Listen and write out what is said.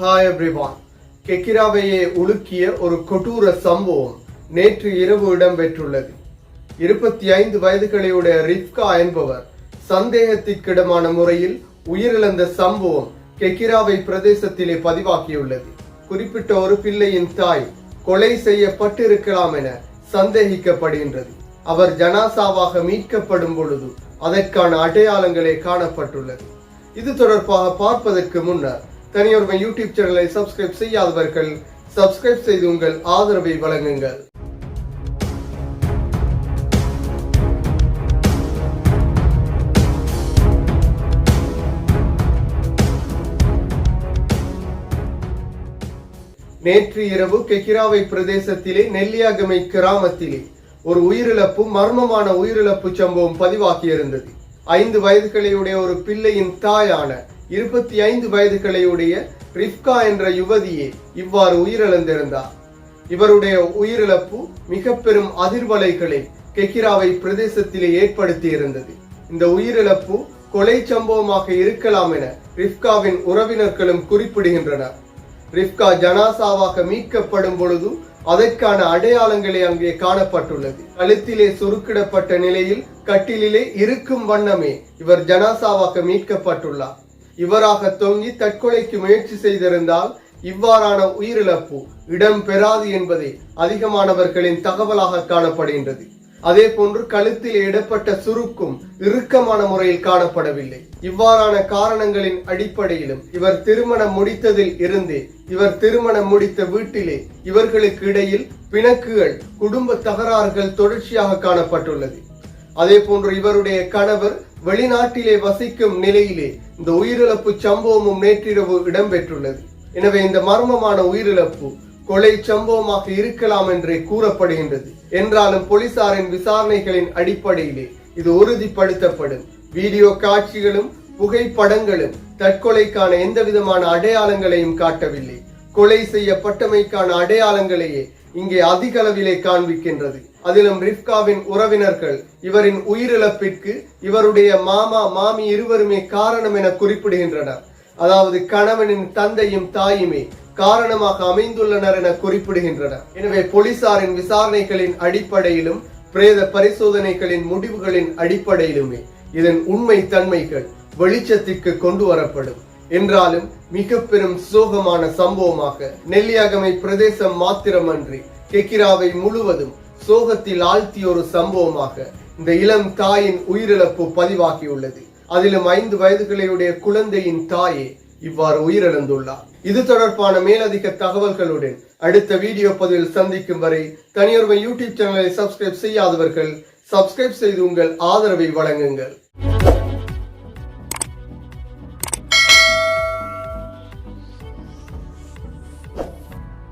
Hi everyone கெக்கிராவையே உலுக்கிய ஒரு கொடூர சம்பவம் நேற்று இரவு இடம்பெற்றுள்ளது. இருபத்தி ஐந்து வயதுகளையுடைய ரிப்கா என்பவர் சந்தேகத்திற்கிடமான முறையில் உயிரிழந்த சம்பவம் கெக்கிராவை பிரதேசத்திலே பதிவாகியுள்ளது. குறிப்பிட்ட ஒரு பிள்ளையின் தாய் கொலை செய்யப்பட்டிருக்கலாம் என சந்தேகிக்கப்படுகின்றது. அவர் ஜனாசாவாக மீட்கப்படும் பொழுது அதற்கான அடையாளங்களே காணப்பட்டுள்ளது. இது தொடர்பாக பார்ப்பதற்கு முன்னர் தனியொருமை யூடியூப் சேனலை சப்ஸ்கிரைப் செய்யாதவர்கள் சப்ஸ்கிரைப் செய்து உங்கள் ஆதரவை வழங்குங்கள். நேற்று இரவு கெக்கிராவை பிரதேசத்திலே நெல்லியாகமை கிராமத்திலே ஒரு உயிரிழப்பும் மர்மமான உயிரிழப்பு சம்பவம் பதிவாகியிருந்தது. ஐந்து வயதுகளையுடைய ஒரு பிள்ளையின் தாயான இருபத்தி ஐந்து வயதுகளையுடைய ரிப்கா என்ற யுவதியே இவ்வாறு உயிரிழந்திருந்தார். இவருடைய உயிரிழப்பு மிக பெரும் அதிர்வலைகளை கெக்கிராவை பிரதேசத்திலே ஏற்படுத்தி இருந்தது இந்த உயிரிழப்பு கொலை சம்பவமாக இருக்கலாம் என ரிப்காவின் உறவினர்களும் குறிப்பிடுகின்றனர். ரிப்கா ஜனாசாவாக மீட்கப்படும் பொழுது அதற்கான அடையாளங்களே அங்கே காணப்பட்டுள்ளது. கழுத்திலே சுருக்கிடப்பட்ட நிலையில் கட்டிலிலே இருக்கும் வண்ணமே இவர் ஜனாசாவாக மீட்கப்பட்டுள்ளார். இவராக தொங்கி தற்கொலைக்கு முயற்சி செய்திருந்தால் இவ்வாறான உயிரிழப்பு இடம் பெறாது என்பதே அதிகமானவர்களின் தகவலாக காணப்படுகின்றது. அதே போன்று கழுத்தில் இடப்பட்ட சுருக்கும் இறுக்கமான முறையில் காணப்படவில்லை. இவ்வாறான காரணங்களின் அடிப்படையிலும் இவர் திருமணம் முடித்ததில் இருந்தே இவர் திருமணம் முடித்த வீட்டிலே இவர்களுக்கு இடையில் பிணக்குகள் குடும்ப தகராறுகள் தொடர்ச்சியாக காணப்பட்டுள்ளது. அதே போன்று இவருடைய கணவர் வெளிநாட்டிலே வசிக்கும் நிலையிலே இந்த உயிரிழப்பு சம்பவமும் நேற்றிரவு இடம்பெற்றுள்ளது. எனவே இந்த மர்மமான உயிரிழப்பு கொலை சம்பவமாக இருக்கலாம் என்றே கூறப்படுகின்றது. என்றாலும் போலீசாரின் விசாரணைகளின் அடிப்படையிலே இது உறுதிப்படுத்தப்படும். வீடியோ காட்சிகளும் புகைப்படங்களும் தற்கொலைக்கான எந்த விதமான அடையாளங்களையும் காட்டவில்லை. கொலை செய்யப்பட்டமைக்கான அடையாளங்களையே இங்கே அதிக அளவிலே காண்பிக்கின்றது. அதிலும் ரிப்காவின் உறவினர்கள் இவரின் உயிரிழப்பிற்கு இவருடைய மாமா மாமி இருவருமே காரணம் என குறிப்பிடுகின்றனர். அதாவது கணவனின் தந்தையும் தாயுமே காரணமாக அமைந்துள்ளனர் என குறிப்பிடுகின்றனர். எனவே போலீசாரின் விசாரணைகளின் அடிப்படையிலும் பிரேத பரிசோதனைகளின் முடிவுகளின் அடிப்படையிலுமே இதன் உண்மை தன்மைகள் வெளிச்சத்திற்கு கொண்டு வரப்படும். என்றாலும் மிக பெரும் சோகமான சம்பவமாக நெல்லியாகமை பிரதேசம் மாத்திரமன்றி கெக்கிராவை முழுவதும் சோகத்தில் ஆழ்த்திய ஒரு சம்பவமாக இந்த இளம் தாயின் உயிரிழப்பு பதிவாகியுள்ளது. அதிலும் ஐந்து வயதுகளையுடைய குழந்தையின் தாயே இவ்வாறு உயிரிழந்துள்ளார். இது தொடர்பான மேலதிக தகவல்களுடன் அடுத்த வீடியோ பதிவில் சந்திக்கும் வரை தனியொருவன் யூடியூப் சேனலை சப்ஸ்கிரைப் செய்யாதவர்கள் சப்ஸ்கிரைப் செய்து உங்கள் ஆதரவை வழங்குங்கள்.